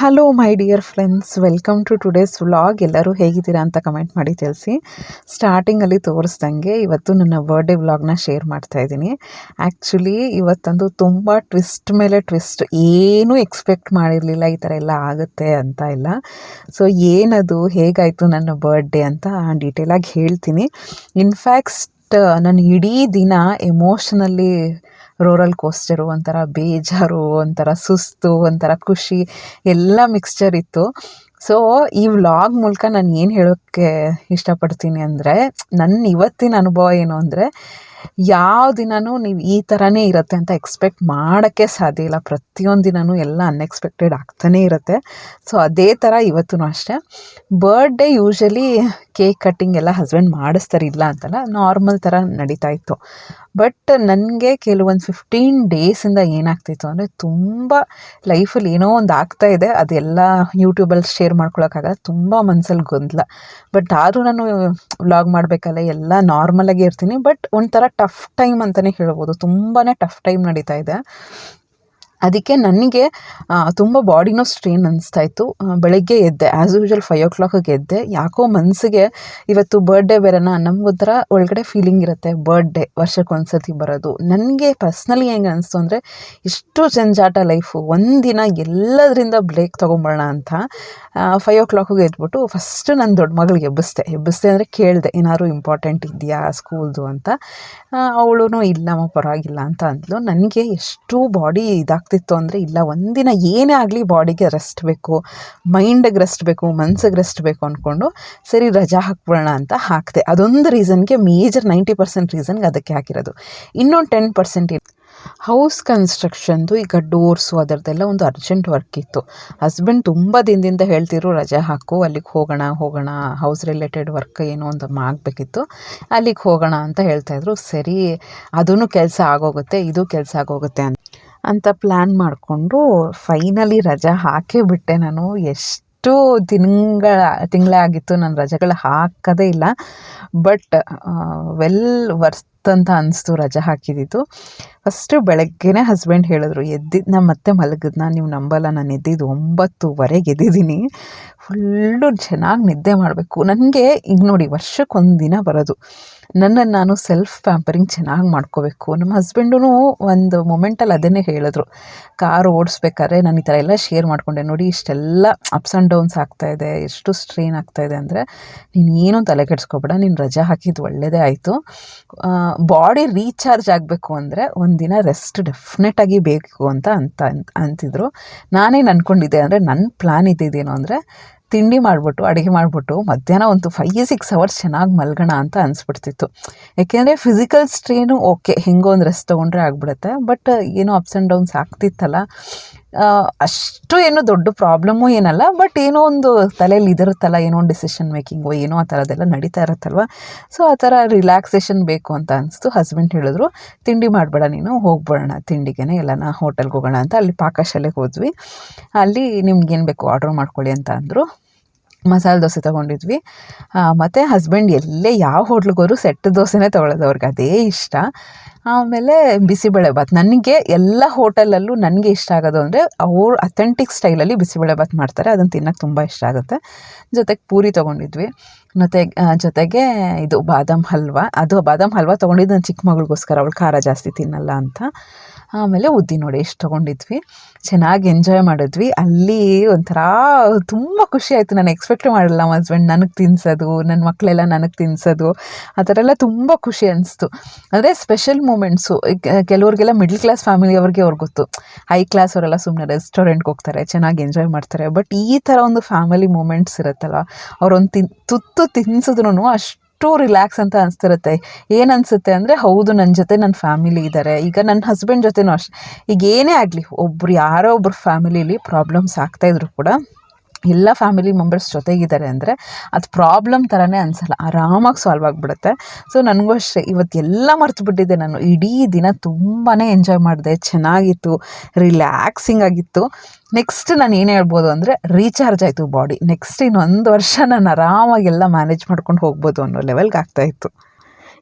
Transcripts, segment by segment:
Hello my dear friends welcome to today's vlog ಎಲ್ಲರೂ ಹೇಗಿದ್ದೀರಾ ಅಂತ ಕಮೆಂಟ್ ಮಾಡಿ ತಿಳಿಸಿ. ಸ್ಟಾರ್ಟಿಂಗಲ್ಲಿ ತೋರಿಸ್ದಂಗೆ ಇವತ್ತು ನನ್ನ ಬರ್ಡೇ ವ್ಲಾಗ್ನ ಶೇರ್ ಮಾಡ್ತಾ ಇದ್ದೀನಿ. ಆ್ಯಕ್ಚುಲಿ ಇವತ್ತಂದು ತುಂಬ ಟ್ವಿಸ್ಟ್ ಮೇಲೆ ಟ್ವಿಸ್ಟ್ ಏನೂ ಎಕ್ಸ್ಪೆಕ್ಟ್ ಮಾಡಿರಲಿಲ್ಲ, ಈ ಥರ ಎಲ್ಲ ಆಗುತ್ತೆ ಅಂತ ಇಲ್ಲ. ಸೊ ಏನದು, ಹೇಗಾಯಿತು ನನ್ನ ಬರ್ಡೇ ಅಂತ ಡೀಟೇಲಾಗಿ ಹೇಳ್ತೀನಿ. ಇನ್ಫ್ಯಾಕ್ಟ್ ನಾನು ಇಡೀ ದಿನ ಎಮೋಷ್ನಲಿ ರೋರಲ್ ಕೋಸ್ಟರು ಒಂಥರ ಬೇಜಾರು, ಒಂಥರ ಸುಸ್ತು, ಒಂಥರ ಖುಷಿ, ಎಲ್ಲ ಮಿಕ್ಸ್ಚರ್ ಇತ್ತು. ಸೊ ಈ ವ್ಲಾಗ್ ಮೂಲಕ ನಾನು ಏನು ಹೇಳೋಕ್ಕೆ ಇಷ್ಟಪಡ್ತೀನಿ ಅಂದರೆ ನನ್ನ ಇವತ್ತಿನ ಅನುಭವ ಏನು ಅಂದರೆ ಯಾವ ದಿನವೂ ನೀವು ಈ ಥರನೇ ಇರುತ್ತೆ ಅಂತ ಎಕ್ಸ್ಪೆಕ್ಟ್ ಮಾಡೋಕ್ಕೆ ಸಾಧ್ಯ ಇಲ್ಲ. ಪ್ರತಿಯೊಂದು ದಿನವೂ ಎಲ್ಲ ಅನ್ಎಕ್ಸ್ಪೆಕ್ಟೆಡ್ ಆಗ್ತಾನೇ ಇರುತ್ತೆ. ಸೊ ಅದೇ ಥರ ಇವತ್ತೂ ಅಷ್ಟೇ. ಬರ್ಡೇ ಯೂಶಲಿ ಕೇಕ್ ಕಟ್ಟಿಂಗ್ ಎಲ್ಲ ಹಸ್ಬೆಂಡ್ ಮಾಡಿಸ್ತಾರೆ, ಇಲ್ಲ ಅಂತಲ್ಲ ನಾರ್ಮಲ್ ಥರ ನಡೀತಾ ಇತ್ತು. ಬಟ್ ನನಗೆ ಕೆಲವೊಂದು ಫಿಫ್ಟೀನ್ ಡೇಸಿಂದ ಏನಾಗ್ತಿತ್ತು ಅಂದರೆ ತುಂಬ ಲೈಫಲ್ಲಿ ಏನೋ ಒಂದು ಆಗ್ತಾ ಇದೆ. ಅದೆಲ್ಲ ಯೂಟ್ಯೂಬಲ್ಲಿ ಶೇರ್ ಮಾಡ್ಕೊಳಕ್ಕಾಗಲ್ಲ, ತುಂಬ ಮನಸ್ಸಲ್ಲಿ ಗೊಂದಲ. ಬಟ್ ಆದರೂ ನಾನು ವ್ಲಾಗ್ ಮಾಡಬೇಕಲ್ಲ, ಎಲ್ಲ ನಾರ್ಮಲಾಗಿ ಇರ್ತೀನಿ. ಬಟ್ ಒಂಥರ ಟಫ್ ಟೈಮ್ ಅಂತಲೇ ಹೇಳ್ಬೋದು. ತುಂಬಾ ಟಫ್ ಟೈಮ್ ನಡೀತಾ ಇದೆ. ಅದಕ್ಕೆ ನನಗೆ ತುಂಬ ಬಾಡಿನೂ ಸ್ಟ್ರೈನ್ ಅನಿಸ್ತಾ ಇತ್ತು. ಬೆಳಗ್ಗೆ ಎದ್ದೆ ಆ್ಯಸ್ ಯೂಶ್ವಲ್ ಫೈವ್ ಓ ಕ್ಲಾಕಿಗೆ ಎದ್ದೆ. ಯಾಕೋ ಮನಸ್ಸಿಗೆ ಇವತ್ತು ಬರ್ಡೇ ಬೇರೆನಾ, ನಮಗೊಂಥರ ಒಳಗಡೆ ಫೀಲಿಂಗ್ ಇರುತ್ತೆ ಬರ್ಡೇ ವರ್ಷಕ್ಕೊಂದ್ಸತಿ ಬರೋದು. ನನಗೆ ಪರ್ಸ್ನಲಿ ಹೆಂಗೆ ಅನಿಸ್ತು ಅಂದರೆ, ಇಷ್ಟು ಜಂಜಾಟ ಲೈಫು ಒಂದಿನ ಎಲ್ಲದರಿಂದ ಬ್ರೇಕ್ ತೊಗೊಂಬೋಣ ಅಂತ ಫೈವ್ ಓ ಕ್ಲಾಕಿಗೆ ಎದ್ಬಿಟ್ಟು ಫಸ್ಟ್ ನನ್ನ ದೊಡ್ಡ ಮಗಳಿಗೆ ಎಬ್ಬಿಸ್ದೆ. ಎಬ್ಬಿಸ್ದೆ ಅಂದರೆ ಕೇಳಿದೆ, ಏನಾದ್ರು ಇಂಪಾರ್ಟೆಂಟ್ ಇದೆಯಾ ಸ್ಕೂಲ್ದು ಅಂತ. ಅವಳು ಇಲ್ಲಮ್ಮ, ಪರವಾಗಿಲ್ಲ ಅಂತ ಅಂದ್ಲು. ನನಗೆ ಎಷ್ಟು ಬಾಡಿ ಇದಾಗ್ತಿತ್ತು ಅಂದರೆ ಇಲ್ಲ, ಒಂದಿನ ಏನೇ ಆಗಲಿ ಬಾಡಿಗೆ ರೆಸ್ಟ್ ಬೇಕು ಮೈಂಡಿಗೆ ರೆಸ್ಟ್ ಬೇಕು, ಮನ್ಸಿಗೆ ರೆಸ್ಟ್ ಬೇಕು ಅಂದ್ಕೊಂಡು ಸರಿ ರಜಾ ಹಾಕ್ಬಿಡೋಣ ಅಂತ ಹಾಕಿದೆ. ಅದೊಂದು ರೀಸನ್ಗೆ ಮೇಜರ್ ನೈಂಟಿ ಪರ್ಸೆಂಟ್ ರೀಸನ್ಗೆ ಅದಕ್ಕೆ ಹಾಕಿರೋದು. ಇನ್ನೊಂದು ಟೆನ್ ಪರ್ಸೆಂಟ್ ಹೌಸ್ ಕನ್ಸ್ಟ್ರಕ್ಷನ್ದು ಈಗ ಡೋರ್ಸು ಅದರದ್ದೆಲ್ಲ ಒಂದು ಅರ್ಜೆಂಟ್ ವರ್ಕ್ ಇತ್ತು. ಹಸ್ಬೆಂಡ್ ತುಂಬ ದಿನದಿಂದ ಹೇಳ್ತಿದ್ರು, ರಜೆ ಹಾಕು, ಅಲ್ಲಿಗೆ ಹೋಗೋಣ ಹೋಗೋಣ ಹೌಸ್ ರಿಲೇಟೆಡ್ ವರ್ಕ್ ಏನೋ ಒಂದು ಆಗಬೇಕಿತ್ತು. ಅಲ್ಲಿಗೆ ಹೋಗೋಣ ಅಂತ ಹೇಳ್ತಾಯಿದ್ರು ಸರಿ ಅದೂ ಕೆಲಸ ಆಗೋಗುತ್ತೆ, ಇದು ಕೆಲಸ ಆಗೋಗುತ್ತೆ ಅಂತ. ಅಂತ ಪ್ಲ್ಯಾನ್ ಮಾಡಿಕೊಂಡು ಫೈನಲಿ ರಜಾ ಹಾಕೇ ಬಿಟ್ಟೆ ನಾನು. ಎಷ್ಟು ತಿಂಗಳ ತಿಂಗಳೇ ಆಗಿತ್ತು ನಾನು ರಜೆಗಳು ಹಾಕೋದೇ ಇಲ್ಲ. ಬಟ್ ವೆಲ್ ವರ್ತ್ ಅಂತ ಅನಿಸ್ತು ರಜೆ ಹಾಕಿದ್ದಿದ್ದು ಫಸ್ಟು ಬೆಳಗ್ಗೆನೇ ಹಸ್ಬೆಂಡ್ ಹೇಳಿದ್ರು ಎದ್ದಿದ್ದು ನಾನು ಮತ್ತೆ ಮಲಗಿದ್ನ, ನೀವು ನಂಬಲ್ಲ, ನಾನು ಎದ್ದಿದ್ದು ಒಂಬತ್ತುವರೆಗೆ ಎದ್ದಿದ್ದೀನಿ. ಫುಲ್ಲು ಚೆನ್ನಾಗಿ ನಿದ್ದೆ ಮಾಡಬೇಕು. ನನಗೆ ಈಗ ನೋಡಿ ವರ್ಷಕ್ಕೊಂದು ದಿನ ಬರೋದು. ನನ್ನನ್ನು ನಾನು ಸೆಲ್ಫ್ ಪ್ಯಾಂಪರಿಂಗ್ ಚೆನ್ನಾಗಿ ಮಾಡ್ಕೋಬೇಕು. ನಮ್ಮ ಹಸ್ಬೆಂಡೂ ಒಂದು ಮೊಮೆಂಟಲ್ಲಿ ಅದನ್ನೇ ಹೇಳಿದ್ರು. ಕಾರ್ ಓಡಿಸ್ಬೇಕಾದ್ರೆ ನಾನು ಈ ಥರ ಎಲ್ಲ ಶೇರ್ ಮಾಡಿಕೊಂಡೆ. ನೋಡಿ ಇಷ್ಟೆಲ್ಲ ಅಪ್ಸ್ ಆ್ಯಂಡ್ ಡೌನ್ಸ್ ಆಗ್ತಾಯಿದೆ ಎಷ್ಟು ಸ್ಟ್ರೈನ್ ಆಗ್ತಾಯಿದೆ ಅಂದರೆ ನೀನು ಏನು ತಲೆ ಕೆಡಿಸ್ಕೊಬೇಡ ನೀನು ರಜಾ ಹಾಕಿದ್ದು ಒಳ್ಳೆಯದೇ ಆಯಿತು. ಬಾಡಿ ರೀಚಾರ್ಜ್ ಆಗಬೇಕು ಅಂದರೆ ಒಂದಿನ ರೆಸ್ಟ್ ಡೆಫಿನೆಟಾಗಿ ಬೇಕು ಅಂತ ಅಂತ ಅಂತಿದ್ರು. ನಾನೇನು ಅಂದ್ಕೊಂಡಿದ್ದೆ ಅಂದರೆ ನನ್ನ ಪ್ಲ್ಯಾನ್ ಇದ್ದಿದ್ದೇನು ಅಂದರೆ ತಿಂಡಿ ಮಾಡಿಬಿಟ್ಟು, ಅಡುಗೆ ಮಾಡಿಬಿಟ್ಟು, ಮಧ್ಯಾಹ್ನ ಒಂದು ಫೈ ಸಿಕ್ಸ್ ಅವರ್ಸ್ ಚೆನ್ನಾಗಿ ಮಲ್ಗೋಣ ಅಂತ ಅನಿಸ್ಬಿಡ್ತಿತ್ತು. ಯಾಕೆಂದರೆ ಫಿಸಿಕಲ್ ಸ್ಟ್ರೇನು ಓಕೆ, ಹೆಂಗೋ ಒಂದು ರೆಸ್ಟ್ ತೊಗೊಂಡ್ರೆ ಆಗಿಬಿಡುತ್ತೆ ಬಟ್ ಏನೋ ಅಪ್ಸ್ ಆ್ಯಂಡ್ ಡೌನ್ಸ್ ಆಗ್ತಿತ್ತಲ್ಲ. ಅಷ್ಟು ಏನು ದೊಡ್ಡ ಪ್ರಾಬ್ಲಮ್ಮು ಏನಲ್ಲ, ಬಟ್ ಏನೋ ಒಂದು ತಲೆಯಲ್ಲಿ ಇದಿರುತ್ತಲ್ಲ, ಏನೋ ಒಂದು ಡಿಸಿಷನ್ ಮೇಕಿಂಗು ಏನೋ ಆ ಥರದ್ದೆಲ್ಲ ನಡೀತಾ ಇರುತ್ತಲ್ವ? ಸೊ ಆ ಥರ ರಿಲ್ಯಾಕ್ಸೇಷನ್ ಬೇಕು ಅಂತ ಅನಿಸ್ತು. ಹಸ್ಬೆಂಡ್ ಹೇಳಿದ್ರು, ತಿಂಡಿ ಮಾಡಬೇಡ ನೀನು ಹೋಗ್ಬಿಡೋಣ ತಿಂಡಿಗೆ ಎಲ್ಲನ ಹೋಟೆಲ್ಗೆ ಹೋಗೋಣ ಅಂತ. ಅಲ್ಲಿ ಪಾಕಶಾಲೆಗೆ ಹೋದ್ವಿ. ಅಲ್ಲಿ ನಿಮ್ಗೇನು ಬೇಕು ಆರ್ಡ್ರ್ ಮಾಡ್ಕೊಳ್ಳಿ ಅಂತ ಅಂದರು. ಮಸಾಲೆ ದೋಸೆ ತೊಗೊಂಡಿದ್ವಿ. ಮತ್ತು ಹಸ್ಬೆಂಡ್ ಎಲ್ಲೇ ಯಾವ ಹೋಟ್ಲಿಗೋರು ಸೆಟ್ ದೋಸೆನೇ ತೊಗೊಳೋದು ಅವ್ರಿಗೆ ಅದೇ ಇಷ್ಟ. ಆಮೇಲೆ ಬಿಸಿಬೇಳೆಭಾತ್. ನನಗೆ ಎಲ್ಲ ಹೋಟೆಲಲ್ಲೂ ನನಗೆ ಇಷ್ಟ ಆಗೋದು ಅಂದರೆ ಅವ್ರು ಅಥೆಂಟಿಕ್ ಸ್ಟೈಲಲ್ಲಿ ಬಿಸಿಬೇಳೆಭಾತ್ ಮಾಡ್ತಾರೆ. ಅದನ್ನು ತಿನ್ನೋಕ್ಕೆ ತುಂಬ ಇಷ್ಟ ಆಗುತ್ತೆ. ಜೊತೆಗೆ ಪೂರಿ ತೊಗೊಂಡಿದ್ವಿ. ಮತ್ತು ಜೊತೆಗೆ ಇದು ಬಾದಾಮ್ ಹಲ್ವ. ಅದು ಬಾದಾಮ್ ಹಲ್ವ ತೊಗೊಂಡಿದ್ದು ನನ್ನ ಚಿಕ್ಕ ಮಗಳಿಗೋಸ್ಕರ. ಅವಳು ಖಾರ ಜಾಸ್ತಿ ತಿನ್ನಲ್ಲ ಅಂತ. ಆಮೇಲೆ ಉದ್ದಿ ನೋಡಿ ಎಷ್ಟು ತೊಗೊಂಡಿದ್ವಿ. ಚೆನ್ನಾಗಿ ಎಂಜಾಯ್ ಮಾಡಿದ್ವಿ. ಅಲ್ಲಿ ಒಂಥರ ತುಂಬ ಖುಷಿ ಆಯಿತು. ನಾನು ಎಕ್ಸ್ಪೆಕ್ಟ್ ಮಾಡಿಲ್ಲ ನಮ್ಮ ಹಸ್ಬೆಂಡ್ ನನಗೆ ತಿನ್ಸೋದು ನನ್ನ ಮಕ್ಕಳೆಲ್ಲ ನನಗೆ ತಿನ್ಸೋದು. ಆ ಥರ ಎಲ್ಲ ತುಂಬ ಖುಷಿ ಅನಿಸ್ತು. ಅಂದರೆ ಸ್ಪೆಷಲ್ ಮೂಮೆಂಟ್ಸು ಕೆಲವ್ರಿಗೆಲ್ಲ ಮಿಡ್ಲ್ ಕ್ಲಾಸ್ ಫ್ಯಾಮಿಲಿಯವ್ರಿಗೆ ಅವ್ರಿಗೆ ಗೊತ್ತು. ಹೈ ಕ್ಲಾಸ್ ಅವರೆಲ್ಲ ಸುಮ್ಮನೆ ರೆಸ್ಟೋರೆಂಟ್ಗೆ ಹೋಗ್ತಾರೆ, ಚೆನ್ನಾಗಿ ಎಂಜಾಯ್ ಮಾಡ್ತಾರೆ. ಬಟ್ ಈ ಥರ ಒಂದು ಫ್ಯಾಮಿಲಿ ಮೂಮೆಂಟ್ಸ್ ಇರುತ್ತಲ್ಲ, ಅವ್ರೊಂದು ತಿನ್, ತುತ್ತು ತಿನ್ಸಿದ್ರು ಅಷ್ಟು ಅಷ್ಟು ರಿಲ್ಯಾಕ್ಸ್ ಅಂತ ಅನಿಸ್ತಿರುತ್ತೆ. ಏನು ಅನಿಸುತ್ತೆ ಅಂದರೆ, ಹೌದು ನನ್ನ ಜೊತೆ ನನ್ನ ಫ್ಯಾಮಿಲಿ ಇದ್ದಾರೆ ಈಗ ನನ್ನ ಹಸ್ಬೆಂಡ್ ಜೊತೆನೂ ಅಷ್ಟೆ. ಈಗ ಏನೇ ಆಗಲಿ, ಒಬ್ರು ಯಾರೋ ಒಬ್ರು ಫ್ಯಾಮಿಲಿಲಿ ಪ್ರಾಬ್ಲಮ್ಸ್ ಆಗ್ತಾಯಿದ್ರು ಕೂಡ ಎಲ್ಲ ಫ್ಯಾಮಿಲಿ ಮೆಂಬರ್ಸ್ ಜೊತೆಗಿದ್ದಾರೆ ಅಂದರೆ ಅದು ಪ್ರಾಬ್ಲಮ್ ಥರನೇ ಅನಿಸಲ್ಲ, ಆರಾಮಾಗಿ ಸಾಲ್ವ್ ಆಗಿಬಿಡುತ್ತೆ. ಸೊ ನನಗೂ ಅಷ್ಟೇ, ಇವತ್ತು ಎಲ್ಲ ಮರ್ತು ಬಿಟ್ಟಿದ್ದೆ ನಾನು. ಇಡೀ ದಿನ ತುಂಬಾ ಎಂಜಾಯ್ ಮಾಡಿದೆ, ಚೆನ್ನಾಗಿತ್ತು ರಿಲ್ಯಾಕ್ಸಿಂಗ್ ಆಗಿತ್ತು. ನೆಕ್ಸ್ಟ್ ನಾನು ಏನು ಹೇಳ್ಬೋದು ಅಂದರೆ ರೀಚಾರ್ಜ್ ಆಯಿತು ಬಾಡಿ ನೆಕ್ಸ್ಟ್ ಇನ್ನೊಂದು ವರ್ಷ ನಾನು ಆರಾಮಾಗೆಲ್ಲ ಮ್ಯಾನೇಜ್ ಮಾಡ್ಕೊಂಡು ಹೋಗ್ಬೋದು ಅನ್ನೋ ಲೆವೆಲ್ಗೆ ಆಗ್ತಾಯಿತ್ತು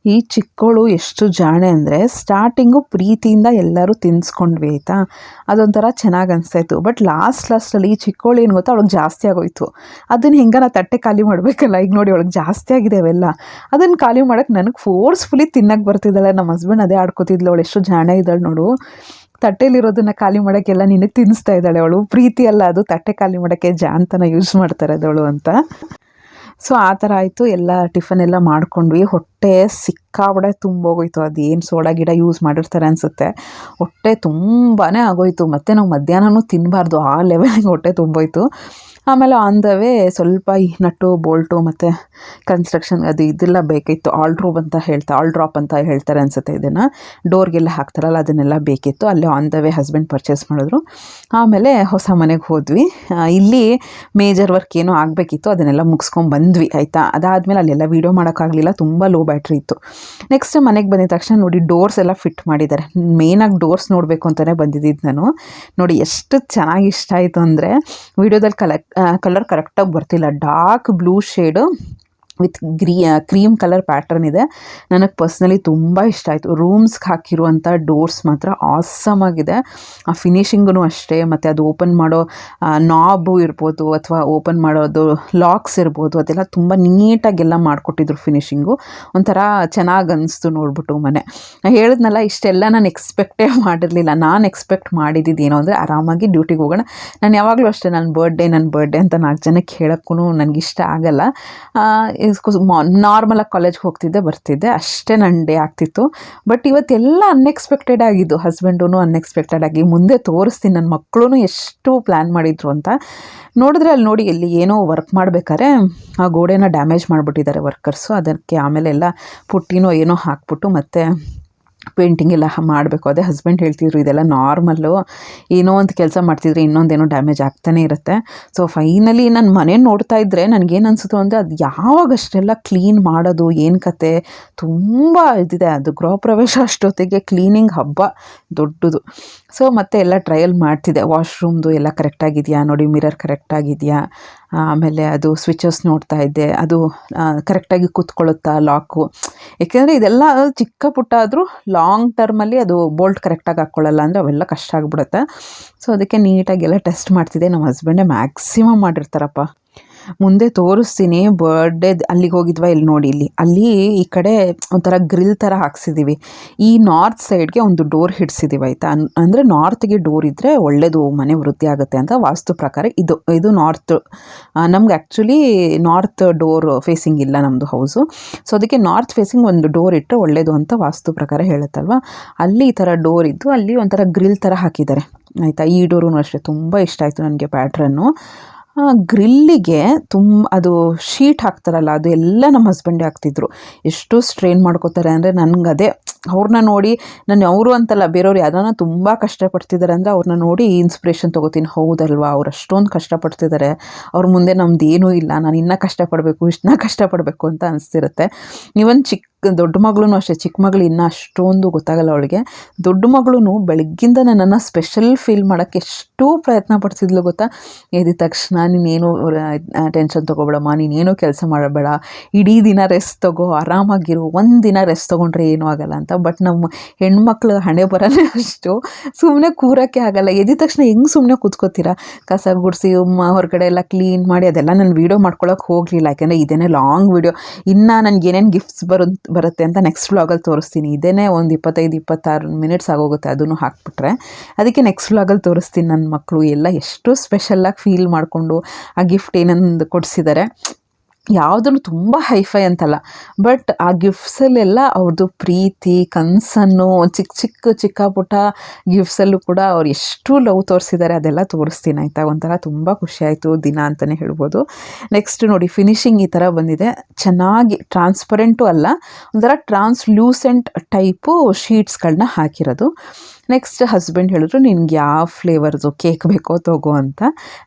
ಈ ಚಿಕ್ಕವಳು ಎಷ್ಟು ಜಾಣೆ ಅಂದರೆ ಸ್ಟಾರ್ಟಿಂಗು ಪ್ರೀತಿಯಿಂದ ಎಲ್ಲರೂ ತಿನ್ನಿಸ್ಕೊಂಡ್ವಿ ಆಯಿತಾ? ಅದೊಂಥರ ಚೆನ್ನಾಗಿ ಅನಿಸ್ತಾಯಿತ್ತು. ಬಟ್ ಲಾಸ್ಟ್ ಲಾಸ್ಟಲ್ಲಿ ಈ ಚಿಕ್ಕವಳು ಏನು ಗೊತ್ತಾ? ಅವಳಿಗೆ ಜಾಸ್ತಿ ಆಗೋಯ್ತು. ಅದನ್ನು ಹೆಂಗಾರ ತಟ್ಟೆ ಖಾಲಿ ಮಾಡಬೇಕಲ್ಲ? ಈಗ ನೋಡಿ ಅವಳಿಗೆ ಜಾಸ್ತಿ ಆಗಿದೆ ಅವೆಲ್ಲ. ಅದನ್ನು ಖಾಲಿ ಮಾಡೋಕ್ಕೆ ನನಗೆ ಫೋರ್ಸ್ಫುಲಿ ತಿನ್ನಕ್ಕೆ ಬರ್ತಿದ್ದಾಳೆ. ನಮ್ಮ ಹಸ್ಬೆಂಡ್ ಅದೇ ಆಡ್ಕೋತಿದ್ಲು. ಅವಳು ಎಷ್ಟು ಜಾಣೆ ಇದ್ದಾಳೆ ನೋಡು. ತಟ್ಟೆಲಿರೋದನ್ನು ಖಾಲಿ ಮಾಡೋಕ್ಕೆಲ್ಲ ನಿನಗೆ ತಿನ್ನಿಸ್ತಾ ಇದ್ದಾಳೆ ಅವಳು. ಪ್ರೀತಿ ಅಲ್ಲ ಅದು. ತಟ್ಟೆ ಖಾಲಿ ಮಾಡೋಕ್ಕೆ ಜಾಣ್ತನ ಯೂಸ್ ಮಾಡ್ತಾರೆ ಅದವಳು ಅಂತ. ಸೊ ಆ ಥರ ಆಯಿತು. ಎಲ್ಲ ಟಿಫನ್ ಎಲ್ಲ ಮಾಡ್ಕೊಂಡ್ವಿ. ಹೊಟ್ಟೆ ಸಿಕ್ಕಾಬಡೆ ತುಂಬೋಗೋಯ್ತು. ಅದೇನು ಸೋಡಾ ಗಿಡ ಯೂಸ್ ಮಾಡಿರ್ತಾರೆ ಅನಿಸುತ್ತೆ. ಹೊಟ್ಟೆ ತುಂಬಾ ಆಗೋಯ್ತು. ಮತ್ತು ನಾವು ಮಧ್ಯಾಹ್ನನೂ ತಿನ್ನಬಾರ್ದು ಆ ಲೆವೆಲಿಗೆ ಹೊಟ್ಟೆ ತುಂಬೋಯ್ತು. ಆಮೇಲೆ ಆನ್ ದ ವೇ ಸ್ವಲ್ಪ ಈ ನಟ್ಟು, ಬೋಲ್ಟು ಮತ್ತು ಕನ್ಸ್ಟ್ರಕ್ಷನ್ ಅದು ಇದೆಲ್ಲ ಬೇಕಿತ್ತು. ಆಲ್ಡ್ರೋಬ್ ಅಂತ ಹೇಳ್ತಾ ಆಲ್ಡ್ರಾಪ್ ಅಂತ ಹೇಳ್ತಾರೆ ಅನಿಸುತ್ತೆ ಇದನ್ನು. ಡೋರ್ಗೆಲ್ಲ ಹಾಕ್ತಾರಲ್ಲ, ಅದನ್ನೆಲ್ಲ ಬೇಕಿತ್ತು. ಅಲ್ಲಿ on the way husband purchase ಮಾಡಿದ್ರು. ಆಮೇಲೆ ಹೊಸ ಮನೆಗೆ ಹೋದ್ವಿ. ಇಲ್ಲಿ ಮೇಜರ್ ವರ್ಕ್ ಏನೋ ಆಗಬೇಕಿತ್ತು, ಅದನ್ನೆಲ್ಲ ಮುಗಿಸ್ಕೊಂಡು ಬಂದ್ವಿ, ಆಯಿತಾ? ಅದಾದಮೇಲೆ ಅಲ್ಲೆಲ್ಲ ವೀಡಿಯೋ ಮಾಡೋಕ್ಕಾಗಲಿಲ್ಲ, ತುಂಬ ಲೋ ಬ್ಯಾಟ್ರಿ ಇತ್ತು. ನೆಕ್ಸ್ಟ್ ಮನೆಗೆ ಬಂದಿದ ತಕ್ಷಣ ನೋಡಿ ಡೋರ್ಸ್ ಎಲ್ಲ ಫಿಟ್ ಮಾಡಿದ್ದಾರೆ. ಮೇಯ್ನಾಗಿ ಡೋರ್ಸ್ ನೋಡಬೇಕು ಅಂತಲೇ ಬಂದಿದ್ದು ನಾನು. ನೋಡಿ, ಎಷ್ಟು ಚೆನ್ನಾಗಿ ಇಷ್ಟ ಆಯಿತು ಅಂದರೆ ವೀಡಿಯೋದಲ್ಲಿ ಕಲೆಕ್ಟ್ ಕಲರ್ ಕರೆಕ್ಟಾಗಿ ಬರ್ತಿಲ್ಲ. Dark blue shade with green cream colour pattern ಇದೆ. ನನಗೆ ಪರ್ಸ್ನಲಿ ತುಂಬ ಇಷ್ಟ ಆಯಿತು. ರೂಮ್ಸ್ಗೆ ಹಾಕಿರುವಂಥ ಡೋರ್ಸ್ ಮಾತ್ರ ಆಸಮ್ ಆಗಿದೆ. ಆ ಫಿನಿಶಿಂಗೂ ಅಷ್ಟೇ, ಮತ್ತು ಅದು ಓಪನ್ ಮಾಡೋ ನಾಬು ಇರ್ಬೋದು ಅಥವಾ ಓಪನ್ ಮಾಡೋದು, ಲಾಕ್ಸ್ ಇರ್ಬೋದು, ಅದೆಲ್ಲ ತುಂಬ ನೀಟಾಗೆಲ್ಲ ಮಾಡಿಕೊಟ್ಟಿದ್ರು ಫಿನಿಶಿಂಗು. ಒಂಥರ ಚೆನ್ನಾಗಿ ಅನಿಸ್ತು ನೋಡ್ಬಿಟ್ಟು ಮನೆ. ಹೇಳಿದ್ನಲ್ಲ, ಇಷ್ಟೆಲ್ಲ ನಾನು ಎಕ್ಸ್ಪೆಕ್ಟೇ ಮಾಡಿರಲಿಲ್ಲ. ನಾನು ಎಕ್ಸ್ಪೆಕ್ಟ್ ಮಾಡಿದ್ದು ಏನೋ ಅಂದರೆ ಆರಾಮಾಗಿ ಡ್ಯೂಟಿಗೆ ಹೋಗೋಣ. ನಾನು ಯಾವಾಗಲೂ ಅಷ್ಟೇ ನನ್ನ ಬರ್ಡೇ ನನ್ನ ಬರ್ಡೇ ಅಂತ ನಾಲ್ಕು ಜನಕ್ಕೆ ಹೇಳೋಕ್ಕೂ ನನಗಿಷ್ಟ ಆಗಲ್ಲ. ನಾರ್ಮಲಾಗಿ ಕಾಲೇಜ್ಗೆ ಹೋಗ್ತಿದ್ದೆ, ಬರ್ತಿದ್ದೆ. ಅಷ್ಟೇ ನನ್ನ ಡೇ ಆಗ್ತಿತ್ತು. ಬಟ್ ಇವತ್ತೆಲ್ಲ ಅನ್ಎಕ್ಸ್ಪೆಕ್ಟೆಡ್ ಆಗಿದ್ದು ಹಸ್ಬೆಂಡೂ ಅನ್ಎಕ್ಸ್ಪೆಕ್ಟೆಡ್ ಆಗಿ ಮುಂದೆ ತೋರಿಸ್ತೀನಿ. ನನ್ನ ಮಕ್ಕಳು ಎಷ್ಟು ಪ್ಲ್ಯಾನ್ ಮಾಡಿದ್ರು ಅಂತ. ನೋಡಿದ್ರೆ ಅಲ್ಲಿ ನೋಡಿ ಇಲ್ಲಿ ಏನೋ ವರ್ಕ್ ಮಾಡ್ಬೇಕಾದ್ರೆ, ಆ ಗೋಡೆನ ಡ್ಯಾಮೇಜ್ ಮಾಡಿಬಿಟ್ಟಿದ್ದಾರೆ ವರ್ಕರ್ಸು ಅದಕ್ಕೆ ಆಮೇಲೆ ಎಲ್ಲ ಪುಟ್ಟಿನೋ ಏನೋ ಹಾಕ್ಬಿಟ್ಟು ಮತ್ತೆ ಪೇಂಟಿಂಗ್ ಎಲ್ಲ ಮಾಡಬೇಕು. ಅದೇ ಹಸ್ಬೆಂಡ್ ಹೇಳ್ತಿದ್ರು, ಇದೆಲ್ಲ ನಾರ್ಮಲ್ಲು ಏನೋ ಒಂದು ಕೆಲಸ ಮಾಡ್ತಿದ್ರೆ ಇನ್ನೊಂದೇನೋ ಡ್ಯಾಮೇಜ್ ಆಗ್ತಾನೆ ಇರುತ್ತೆ. ಸೊ ಫೈನಲಿ ನನ್ನ ಮನೆ ನೋಡ್ತಾ ಇದ್ದರೆ ನನಗೇನು ಅನಿಸುತ್ತೋ ಅಂದರೆ ಅದು ಯಾವಾಗ ಅಷ್ಟೆಲ್ಲ ಕ್ಲೀನ್ ಮಾಡೋದು, ಏನು ಕತೆ? ತುಂಬ ಇದಿದೆ. ಅದು ಗೃಹ ಪ್ರವೇಶ ಅಷ್ಟೊತ್ತಿಗೆ ಕ್ಲೀನಿಂಗ್ ಹಬ್ಬ ದೊಡ್ಡದು. ಸೊ ಮತ್ತೆ ಎಲ್ಲ ಟ್ರಯಲ್ ಮಾಡ್ತಿದ್ದೆ. ವಾಶ್ರೂಮ್ದು ಎಲ್ಲ ಕರೆಕ್ಟಾಗಿದೆಯಾ ನೋಡಿ ಮಿರರ್ ಕರೆಕ್ಟಾಗಿದೆಯಾ ಆಮೇಲೆ ಅದು ಸ್ವಿಚಸ್ ನೋಡ್ತಾ ಇದ್ದೆ. ಅದು ಕರೆಕ್ಟಾಗಿ ಕೂತ್ಕೊಳ್ಳುತ್ತಾ ಲಾಕು ಏಕೆಂದರೆ ಇದೆಲ್ಲ ಚಿಕ್ಕ ಪುಟ್ಟ ಆದರೂ ಲಾಂಗ್ ಟರ್ಮಲ್ಲಿ ಅದು ಬೋಲ್ಟ್ ಕರೆಕ್ಟಾಗಿ ಹಾಕ್ಕೊಳ್ಳಲ್ಲ ಅಂದರೆ ಅವೆಲ್ಲ ಕಷ್ಟ ಆಗಿಬಿಡುತ್ತೆ. ಸೊ ಅದಕ್ಕೆ ನೀಟಾಗಿ ಎಲ್ಲ ಟೆಸ್ಟ್ ಮಾಡ್ತಿದ್ದೆ. ನಮ್ಮ ಹಸ್ಬೆಂಡೇ ಮ್ಯಾಕ್ಸಿಮಮ್ ಮಾಡಿರ್ತಾರಪ್ಪ. ಮುಂದೆ ತೋರಿಸ್ತೀನಿ ಬರ್ಡೇ ಅಲ್ಲಿಗೆ ಹೋಗಿದ್ವಾ ಇಲ್ಲಿ ನೋಡಿ ಇಲ್ಲಿ. ಅಲ್ಲಿ ಈ ಕಡೆ ಒಂಥರ ಗ್ರಿಲ್ ಥರ ಹಾಕ್ಸಿದ್ದೀವಿ ಈ ನಾರ್ತ್ ಸೈಡ್ಗೆ ಒಂದು ಡೋರ್ ಹಿಡ್ಸಿದ್ದೀವಿ ಆಯಿತಾ? ಅಂದರೆ ನಾರ್ತ್ಗೆ ಡೋರ್ ಇದ್ದರೆ ಒಳ್ಳೆಯದು ಮನೆ ವೃದ್ಧಿ ಆಗುತ್ತೆ ಅಂತ ವಾಸ್ತು ಪ್ರಕಾರ ಇದು ಇದು ನಾರ್ತ್ ನಮ್ಗೆ ಆ್ಯಕ್ಚುಲಿ ನಾರ್ತ್ ಡೋರ್ ಫೇಸಿಂಗ್ ಇಲ್ಲ ನಮ್ಮದು ಹೌಸು ಸೊ ಅದಕ್ಕೆ ನಾರ್ತ್ ಫೇಸಿಂಗ್ ಒಂದು ಡೋರ್ ಇಟ್ಟರೆ ಒಳ್ಳೆಯದು ಅಂತ ವಾಸ್ತು ಪ್ರಕಾರ ಹೇಳುತ್ತಲ್ವ? ಅಲ್ಲಿ ಈ ಥರ ಡೋರ್ ಇದ್ದು ಅಲ್ಲಿ ಒಂಥರ ಗ್ರಿಲ್ ಥರ ಹಾಕಿದ್ದಾರೆ. ಆಯಿತಾ? ಈ ಡೋರು ಅಷ್ಟೇ. ತುಂಬ ಇಷ್ಟ ಆಯಿತು ನನಗೆ ಪ್ಯಾಟ್ರನ್ನು ಗ್ರಿಲ್ಲಿಗೆ ತುಂಬ ಅದು ಶೀಟ್ ಹಾಕ್ತಾರಲ್ಲ, ಅದು ಎಲ್ಲ ನಮ್ಮ ಹಸ್ಬೆಂಡೇ ಹಾಕ್ತಿದ್ರು. ಎಷ್ಟು ಸ್ಟ್ರೈನ್ ಮಾಡ್ಕೋತಾರೆ ಅಂದರೆ ನನಗದೇ ಅವ್ರನ್ನ ನೋಡಿ, ನಾನು ಅವರು ಅಂತಲ್ಲ, ಬೇರೆಯವ್ರು ಯಾವ್ದಾನ ತುಂಬ ಕಷ್ಟಪಡ್ತಿದ್ದಾರೆ ಅಂದರೆ ಅವ್ರನ್ನ ನೋಡಿ ಇನ್ಸ್ಪಿರೇಷನ್ ತೊಗೋತೀನಿ. ಹೌದಲ್ವಾ? ಅವ್ರು ಅಷ್ಟೊಂದು ಕಷ್ಟಪಡ್ತಿದ್ದಾರೆ ಅವ್ರ ಮುಂದೆ ನಮ್ದು ಇಲ್ಲ. ನಾನು ಇನ್ನೂ ಕಷ್ಟಪಡಬೇಕು ಇಷ್ಟನ್ನ ಕಷ್ಟಪಡಬೇಕು ಅಂತ ಅನಿಸ್ತಿರುತ್ತೆ. ಇವನ್ ಚಿಕ್ಕ ದೊಡ್ಡ ಮಗಳೂ ಅಷ್ಟೇ ಚಿಕ್ಕ ಮಗಳು ಇನ್ನೂ ಅಷ್ಟೊಂದು ಗೊತ್ತಾಗಲ್ಲ ಅವಳಿಗೆ. ದೊಡ್ಡ ಮಗಳೂ ಬೆಳಗ್ಗಿಂದ ನನ್ನನ್ನು ಸ್ಪೆಷಲ್ ಫೀಲ್ ಮಾಡೋಕ್ಕೆ ಎಷ್ಟು ಪ್ರಯತ್ನ ಪಡ್ತಿದ್ಲು ಗೊತ್ತಾ? ಎದ್ದ ತಕ್ಷಣ ನೀನೇನು ಟೆನ್ಷನ್ ತೊಗೋಬೇಡಮ್ಮ, ನೀನೇನು ಕೆಲಸ ಮಾಡಬೇಡ. ಇಡೀ ದಿನ ರೆಸ್ಟ್ ತಗೋ, ಆರಾಮಾಗಿರು. ಒಂದು ದಿನ ರೆಸ್ಟ್ ತೊಗೊಂಡ್ರೆ ಏನೂ ಆಗಲ್ಲ ಅಂತ. ಬಟ್ ನಮ್ಮ ಹೆಣ್ಮಕ್ಳು ಹಣೆ ಬರಲ್ಲ ಅಷ್ಟು. ಸುಮ್ಮನೆ ಕೂರೋಕ್ಕೆ ಆಗಲ್ಲ. ಎದ್ದ ತಕ್ಷಣ ಹೆಂಗೆ ಸುಮ್ಮನೆ ಕೂತ್ಕೋತೀರಾ? ಕಸ ಗುಡಿಸಿ ಹೊರಗಡೆ ಎಲ್ಲ ಕ್ಲೀನ್ ಮಾಡಿ ಅದೆಲ್ಲ ನಾನು ವೀಡಿಯೋ ಮಾಡ್ಕೊಳಕ್ಕೆ ಹೋಗಲಿಲ್ಲ. ಯಾಕೆಂದರೆ ಇದೇನೇ ಲಾಂಗ್ ವೀಡಿಯೋ ಇನ್ನೂ ನನಗೆ ಏನೇನು ಗಿಫ್ಟ್ಸ್ ಬರು ಬರುತ್ತೆ ಅಂತ ನೆಕ್ಸ್ಟ್ ವ್ಲಾಗಲ್ಲಿ ತೋರಿಸ್ತೀನಿ. ಇದೇನೇ ಒಂದು ಇಪ್ಪತ್ತೈದು, ಇಪ್ಪತ್ತಾರು ಮಿನಿಟ್ಸ್ ಆಗೋಗುತ್ತೆ ಅದನ್ನು ಹಾಕ್ಬಿಟ್ರೆ. ಅದಕ್ಕೆ ನೆಕ್ಸ್ಟ್ ವ್ಲಾಗಲ್ಲಿ ತೋರಿಸ್ತೀನಿ ನನ್ನ ಮಕ್ಕಳು ಎಲ್ಲ ಎಷ್ಟು ಸ್ಪೆಷಲ್ಲಾಗಿ ಫೀಲ್ ಮಾಡಿಕೊಂಡು ಆ ಗಿಫ್ಟ್ ಏನೊಂದು ಕೊಡಿಸಿದ್ದಾರೆ ಯಾವುದನ್ನು ತುಂಬ ಹೈಫೈ ಅಂತಲ್ಲ. ಬಟ್ ಆ ಗಿಫ್ಟ್ಸಲ್ಲೆಲ್ಲ ಅವ್ರದ್ದು ಪ್ರೀತಿ, ಕನಸನ್ನು ಚಿಕ್ಕ ಚಿಕ್ಕ ಚಿಕ್ಕ ಪುಟ್ಟ ಗಿಫ್ಟ್ಸಲ್ಲೂ ಕೂಡ ಅವ್ರು ಎಷ್ಟು ಲವ್ ತೋರಿಸಿದ್ದಾರೆ ಅದೆಲ್ಲ ತೋರಿಸ್ತೀನಿ ಆಯಿತಾ? ಒಂಥರ ತುಂಬ ಖುಷಿ ಆಯಿತು ದಿನ ಅಂತಲೇ ಹೇಳ್ಬೋದು. ನೆಕ್ಸ್ಟ್ ನೋಡಿ ಫಿನಿಶಿಂಗ್ ಈ ಥರ ಬಂದಿದೆ. ಚೆನ್ನಾಗಿ ಟ್ರಾನ್ಸ್ಪರೆಂಟು ಅಲ್ಲ, ಒಂಥರ ಟ್ರಾನ್ಸ್ಲ್ಯೂಸೆಂಟ್ ಟೈಪು ಶೀಟ್ಸ್ಗಳನ್ನ ಹಾಕಿರೋದು. ನೆಕ್ಸ್ಟ್ ಹಸ್ಬೆಂಡ್ ಹೇಳಿದ್ರು, ನಿನಗೆ ಯಾವ ಫ್ಲೇವರ್ದು ಕೇಕ್ ಬೇಕೋ ತಗೋ ಅಂತ.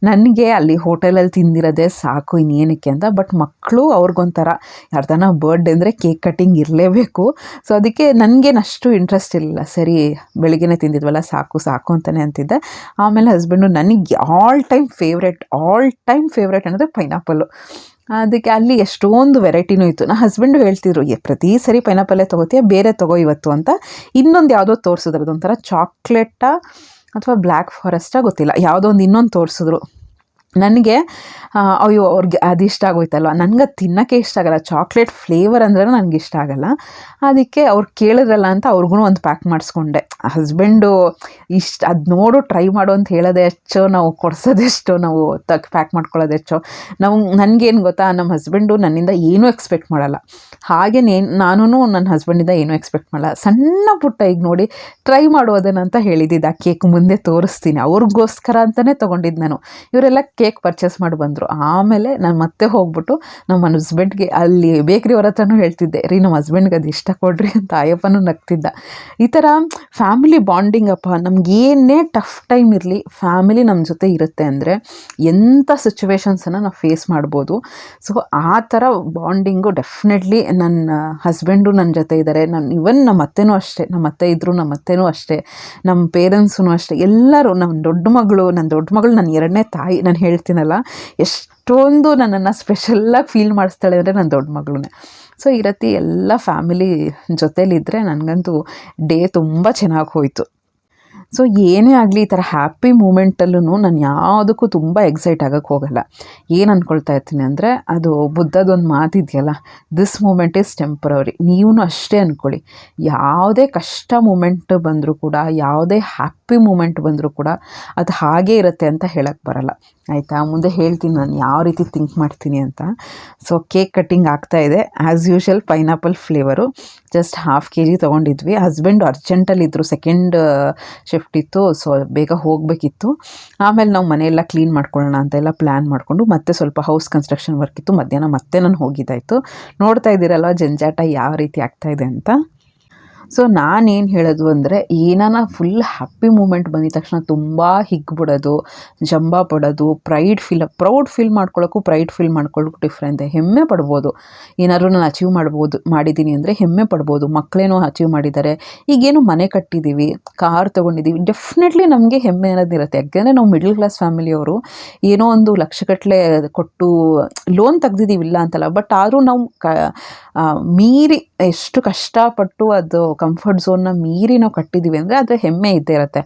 ನನಗೆ ಅಲ್ಲಿ ಹೋಟೆಲಲ್ಲಿ ತಿಂದಿರೋದೇ ಸಾಕು ಇನ್ನೇನಕ್ಕೆ ಅಂತ. ಬಟ್ ಮಕ್ಕಳು ಅವ್ರಿಗೊಂಥರ ಯಾರ್ದಾನ ಬರ್ಡೇ ಅಂದರೆ ಕೇಕ್ ಕಟ್ಟಿಂಗ್ ಇರಲೇಬೇಕು. ಸೊ ಅದಕ್ಕೆ ನನಗೇನಷ್ಟು ಇಂಟ್ರೆಸ್ಟ್ ಇರಲಿಲ್ಲ. ಸರಿ, ಬೆಳಿಗ್ಗೆನೇ ತಿಂದಿದ್ವಲ್ಲ, ಸಾಕು ಸಾಕು ಅಂತಲೇ ಅಂತಿದ್ದೆ. ಆಮೇಲೆ ಹಸ್ಬೆಂಡು ನನಗೆ all time favourite all time favourite ಅಂದರೆ ಪೈನಾಪಲ್ಲು ಅದಕ್ಕೆ ಅಲ್ಲಿ ಎಷ್ಟೊಂದು ವೆರೈಟಿನೂ ಇತ್ತು. ನನ್ನ ಹಸ್ಬೆಂಡು ಹೇಳ್ತಿದ್ರು "ಏ, ಪ್ರತಿ ಸರಿ ಪೈನಾಪಲ್ಲೇ ತೊಗೋತೀಯ ಬೇರೆ ತಗೋ ಇವತ್ತು ಅಂತ. ಇನ್ನೊಂದು ಯಾವುದೋ ತೋರಿಸಿದ್ರು ಅದೊಂಥರ ಚಾಕ್ಲೇಟಾ ಅಥವಾ ಬ್ಲ್ಯಾಕ್ ಫಾರೆಸ್ಟಾ ಗೊತ್ತಿಲ್ಲ. ಯಾವುದೋ ಒಂದು ಇನ್ನೊಂದು ತೋರಿಸಿದ್ರು. ನನಗೆ ಅಯ್ಯೋ, ಅವ್ರಿಗೆ ಅದು ಇಷ್ಟ ಆಗೋಯ್ತಲ್ವ? ನನಗೆ ತಿನ್ನೋಕ್ಕೆ ಇಷ್ಟ ಆಗಲ್ಲ. ಚಾಕ್ಲೇಟ್ ಫ್ಲೇವರ್ ಅಂದ್ರೆ ನನಗೆ ಇಷ್ಟ ಆಗಲ್ಲ. ಅದಕ್ಕೆ ಅವ್ರು ಕೇಳಿದ್ರಲ್ಲ ಅಂತ ಅವ್ರಿಗೂ ಒಂದು ಪ್ಯಾಕ್ ಮಾಡಿಸ್ಕೊಂಡೆ. ಹಸ್ಬೆಂಡು ಇಷ್ಟ ಅದು ನೋಡು, ಟ್ರೈ ಮಾಡು ಅಂತ ಹೇಳೋದೇ ಹೆಚ್ಚು ನಾವು ಕೊಡ್ಸೋದೆಷ್ಟು ನಾವು ತಗ್ ಪ್ಯಾಕ್ ಮಾಡ್ಕೊಳ್ಳೋದು ಹೆಚ್ಚು ನಾವು ನನಗೇನು ಗೊತ್ತಾ? ನಮ್ಮ ಹಸ್ಬೆಂಡು ನನ್ನಿಂದ ಏನೂ ಎಕ್ಸ್ಪೆಕ್ಟ್ ಮಾಡಲ್ಲ. ಹಾಗೇನೇ ನಾನು, ನನ್ನ ಹಸ್ಬೆಂಡಿಂದ ಏನೂ ಎಕ್ಸ್ಪೆಕ್ಟ್ ಮಾಡಲ್ಲ. ಸಣ್ಣ ಪುಟ್ಟ ಈಗ ನೋಡಿ, ಟ್ರೈ ಮಾಡೋದನ್ನಂತ ಹೇಳಿದ್ದಿದ್ದು ಆ ಕೇಕ್ ಮುಂದೆ ತೋರಿಸ್ತೀನಿ. ಅವ್ರಿಗೋಸ್ಕರ ಅಂತಲೇ ತೊಗೊಂಡಿದ್ದು ನಾನು. ಇವರೆಲ್ಲ ಕೇಕ್ ಪರ್ಚೇಸ್ ಮಾಡಿ ಬಂದರು. ಆಮೇಲೆ ನಾನು ಮತ್ತೆ ಹೋಗ್ಬಿಟ್ಟು ನಮ್ಮ ಹಸ್ಬೆಂಡ್ಗೆ ಅಲ್ಲಿ ಬೇಕ್ರಿ ಅವ್ರ ಹತ್ರನೂ ಹೇಳ್ತಿದ್ದೆ, ರೀ ನಮ್ಮ ಹಸ್ಬೆಂಡ್ಗೆ ಅದು ಇಷ್ಟ ಕೊಡ್ರಿ ಅಂತ ಅಯ್ಯಪ್ಪನೂ ನಗ್ತಿದ್ದ. ಈ ಥರ ಫ್ಯಾಮಿಲಿ ಬಾಂಡಿಂಗ್ ಅಪ್ಪ, ನಮ್ಗೆ ಏನೇ ಟಫ್ ಟೈಮ್ ಇರಲಿ ಫ್ಯಾಮಿಲಿ ನಮ್ಮ ಜೊತೆ ಇರುತ್ತೆ ಅಂದರೆ ಎಂಥ ಸಿಚುವೇಶನ್ಸನ್ನು ನಾವು ಫೇಸ್ ಮಾಡ್ಬೋದು. ಸೊ ಆ ಥರ ಬಾಂಡಿಂಗು ಡೆಫಿನೆಟ್ಲಿ ನನ್ನ ಹಸ್ಬೆಂಡು ನನ್ನ ಜೊತೆ ಇದ್ದಾರೆ ನನ್ನ ಇವನ್ ನಮ್ಮ ಅತ್ತೆನೂ ಅಷ್ಟೇ ನಮ್ಮ ಅತ್ತೆ ಇದ್ದರು ನಮ್ಮ ಅತ್ತೆನೂ ಅಷ್ಟೇ ನಮ್ಮ ಪೇರೆಂಟ್ಸೂ ಅಷ್ಟೇ, ಎಲ್ಲರೂ ನಮ್ಮ ದೊಡ್ಡ ಮಗಳು ನನ್ನ ದೊಡ್ಡ ಮಗಳು ನನ್ನ ಎರಡನೇ ತಾಯಿ, ನಾನು ಹೇಳ್ತೀನಲ್ಲ, ಎಷ್ಟೊಂದು ನನ್ನನ್ನು ಸ್ಪೆಷಲ್ಲಾಗಿ ಫೀಲ್ ಮಾಡಿಸ್ತಾಳೆ ಅಂದರೆ ನನ್ನ ದೊಡ್ಡ ಮಗಳನ್ನೇ ಸೊ ಈ ರೀತಿ ಎಲ್ಲ ಫ್ಯಾಮಿಲಿ ಜೊತೇಲಿದ್ದರೆ ನನಗಂತೂ ಡೇ ತುಂಬ ಚೆನ್ನಾಗಿ ಹೋಯಿತು. ಸೊ ಏನೇ ಆಗಲಿ ಈ ಥರ ಹ್ಯಾಪಿ ಮೂಮೆಂಟಲ್ಲೂ ನಾನು ಯಾವುದಕ್ಕೂ ತುಂಬ ಎಕ್ಸೈಟ್ ಆಗೋಕ್ಕೆ ಹೋಗಲ್ಲ. ಏನು ಅಂದ್ಕೊಳ್ತಾ ಇರ್ತೀನಿ ಅಂದರೆ, ಅದು ಬುದ್ಧದೊಂದು ಮಾತಿದೆಯಲ್ಲ ದಿಸ್ ಮೂಮೆಂಟ್ ಈಸ್ ಟೆಂಪ್ರವರಿ ನೀವು ಅಷ್ಟೇ ಅಂದ್ಕೊಳ್ಳಿ ಯಾವುದೇ ಕಷ್ಟ ಮೂಮೆಂಟ್ ಬಂದರೂ ಕೂಡ, ಯಾವುದೇ ಹ್ಯಾಪಿ ಮೂಮೆಂಟ್ ಬಂದರೂ ಕೂಡ, ಅದು ಹಾಗೇ ಇರುತ್ತೆ ಅಂತ ಹೇಳಕ್ಕೆ ಬರಲ್ಲ. ಆಯಿತಾ? ಮುಂದೆ ಹೇಳ್ತೀನಿ ನಾನು ಯಾವ ರೀತಿ ಥಿಂಕ್ ಮಾಡ್ತೀನಿ ಅಂತ. ಸೊ ಕೇಕ್ ಕಟ್ಟಿಂಗ್ ಆಗ್ತಾ ಇದೆ. As usual pineapple flavour just half K G ತೊಗೊಂಡಿದ್ವಿ. Husband ಅರ್ಜೆಂಟಲ್ಲಿದ್ದರು ಸೆಕೆಂಡ್ ಶಿಫ್ಟ್ ಇತ್ತು ಸೊ ಬೇಗ ಹೋಗಬೇಕಿತ್ತು. ಆಮೇಲೆ ನಾವು ಮನೆಯೆಲ್ಲ ಕ್ಲೀನ್ ಮಾಡ್ಕೊಳ್ಳೋಣ ಅಂತೆಲ್ಲ ಪ್ಲ್ಯಾನ್ ಮಾಡಿಕೊಂಡು ಮತ್ತೆ ಸ್ವಲ್ಪ ಹೌಸ್ ಕನ್ಸ್ಟ್ರಕ್ಷನ್ ವರ್ಕ್ ಇತ್ತು. ಮಧ್ಯಾಹ್ನ ಮತ್ತೆ ನಾನು ಹೋಗಿದ್ದಾಯಿತು. ನೋಡ್ತಾ ಇದ್ದೀರಲ್ವ ಜಂಜಾಟ ಯಾವ ರೀತಿ ಆಗ್ತಾ ಇದೆ ಅಂತ? ಸೊ ನಾನೇನು ಹೇಳೋದು ಅಂದರೆ, ಏನಾನ ಫುಲ್ ಹ್ಯಾಪಿ ಮೂಮೆಂಟ್ ಬಂದಿದ ತಕ್ಷಣ ತುಂಬ ಹಿಗ್ಬಿಡೋದು, ಜಂಬ ಪಡೋದು ಪ್ರೈಡ್ ಫೀಲ್ ಪ್ರೌಡ್ ಫೀಲ್ ಮಾಡ್ಕೊಳ್ಳೋಕ್ಕೂ ಪ್ರೈಡ್ ಫೀಲ್ ಮಾಡ್ಕೊಳ್ಳೋಕ್ಕೂ ಡಿಫ್ರೆಂಟ್ ಹೆಮ್ಮೆ ಪಡ್ಬೋದು. ಏನಾದರೂ ನಾನು ಅಚೀವ್ ಮಾಡ್ಬೋದು ಮಾಡಿದ್ದೀನಿ ಅಂದರೆ ಹೆಮ್ಮೆ ಪಡ್ಬೋದು. ಮಕ್ಕಳೇನೋ ಅಚೀವ್ ಮಾಡಿದ್ದಾರೆ ಈಗೇನು ಮನೆ ಕಟ್ಟಿದ್ದೀವಿ ಕಾರ್ ತೊಗೊಂಡಿದ್ದೀವಿ ಡೆಫಿನೆಟ್ಲಿ ನಮಗೆ ಹೆಮ್ಮೆ ಅನ್ನೋದಿರುತ್ತೆ ಯಾಕೆಂದರೆ ನಾವು ಮಿಡ್ಲ್ ಕ್ಲಾಸ್ ಫ್ಯಾಮಿಲಿಯವರು ಏನೋ ಒಂದು ಲಕ್ಷಗಟ್ಟಲೆ ಕೊಟ್ಟು ಲೋನ್ ತೆಗ್ದಿದ್ದೀವಿ ಇಲ್ಲ ಅಂತಲ್ಲ ಬಟ್ ಆದರೂ ನಾವು ಮೀರಿ ಎಷ್ಟು ಕಷ್ಟಪಟ್ಟು ಅದು ಕಂಫರ್ಟ್ ಝೋನ್ನ ಮೀರಿ ನಾವು ಕಟ್ಟಿದ್ದೀವಿ ಅಂದರೆ ಅದರ ಹೆಮ್ಮೆ ಇದ್ದೇ ಇರುತ್ತೆ.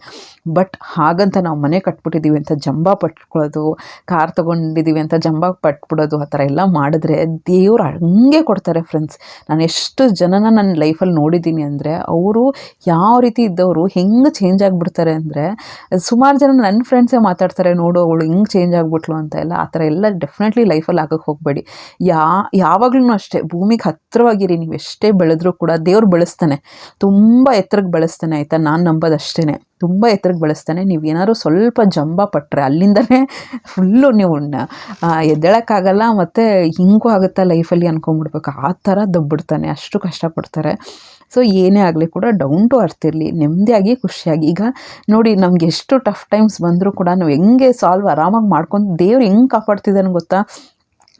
ಬಟ್ ಹಾಗಂತ ನಾವು ಮನೆ ಕಟ್ಬಿಟ್ಟಿದ್ದೀವಿ ಅಂತ ಜಂಬ ಪಟ್ಕೊಳ್ಳೋದು, ಕಾರ್ ತೊಗೊಂಡಿದ್ದೀವಿ ಅಂತ ಜಂಬ ಪಟ್ಬಿಡೋದು, ಆ ಥರ ಎಲ್ಲ ಮಾಡಿದ್ರೆ ದೇವ್ರು ಹಂಗೆ ಕೊಡ್ತಾರೆ ಫ್ರೆಂಡ್ಸ್ ನಾನು ಎಷ್ಟು ಜನನ ನನ್ನ ಲೈಫಲ್ಲಿ ನೋಡಿದ್ದೀನಿ ಅಂದರೆ ಅವರು ಯಾವ ರೀತಿ ಇದ್ದವರು ಹೆಂಗೆ ಚೇಂಜ್ ಆಗಿಬಿಡ್ತಾರೆ ಅಂದರೆ ಸುಮಾರು ಜನ ನನ್ನ ಫ್ರೆಂಡ್ಸೇ ಮಾತಾಡ್ತಾರೆ, ನೋಡು ಅವಳು ಹಿಂಗೆ ಚೇಂಜ್ ಆಗಿಬಿಟ್ಲು ಅಂತ ಎಲ್ಲ, ಆ ಥರ ಎಲ್ಲ ಡೆಫಿನೆಟ್ಲಿ ಲೈಫಲ್ಲಿ ಆಗಕ್ಕೆ ಹೋಗಬೇಡಿ. ಯಾ ಯಾವಾಗಲೂ ಅಷ್ಟೇ, ಭೂಮಿಗೆ ಹತ್ತಿರವಾಗಿರಿ ನೀವು ಎಷ್ಟೇ ಬೆಳೆದ್ರೂ ಕೂಡ ದೇವ್ರು ಬೆಳೆಸ್ತಾನೆ. ತುಂಬ ಎತ್ತರಕ್ಕೆ ಬಳಸ್ತಾನೆ, ಆಯಿತಾ? ನಾನು ನಂಬೋದಷ್ಟೇ ತುಂಬ ಎತ್ತರಕ್ಕೆ ಬಳಸ್ತಾನೆ. ನೀವು ಏನಾದ್ರು ಸ್ವಲ್ಪ ಜಂಬ ಪಟ್ಟರೆ ಅಲ್ಲಿಂದನೇ ಫುಲ್ಲು ನೀವು ಎದ್ದೇಳೋಕ್ಕಾಗಲ್ಲ ಮತ್ತು ಹಿಂಗೂ ಆಗುತ್ತಾ ಲೈಫಲ್ಲಿ ಅನ್ಕೊಂಬಿಡ್ಬೇಕು ಆ ಥರ ದಬ್ಬಿಡ್ತಾನೆ. ಅಷ್ಟು ಕಷ್ಟಪಡ್ತಾರೆ. ಸೊ ಏನೇ ಆಗಲಿ ಕೂಡ ಡೌನ್ ಟು ಅರ್ತ್ ನೆಮ್ಮದಿಯಾಗಿ, ಖುಷಿಯಾಗಿ. ಈಗ ನೋಡಿ, ನಮ್ಗೆ ಎಷ್ಟು ಟಫ್ ಟೈಮ್ಸ್ ಬಂದರೂ ಕೂಡ ನಾವು ಹೆಂಗೆ ಸಾಲ್ವ್ ಆರಾಮಾಗಿ ಮಾಡ್ಕೊಂಡು ದೇವ್ರು ಹೆಂಗೆ ಕಾಪಾಡ್ತಿದ್ದಾನೆ ಗೊತ್ತಾ?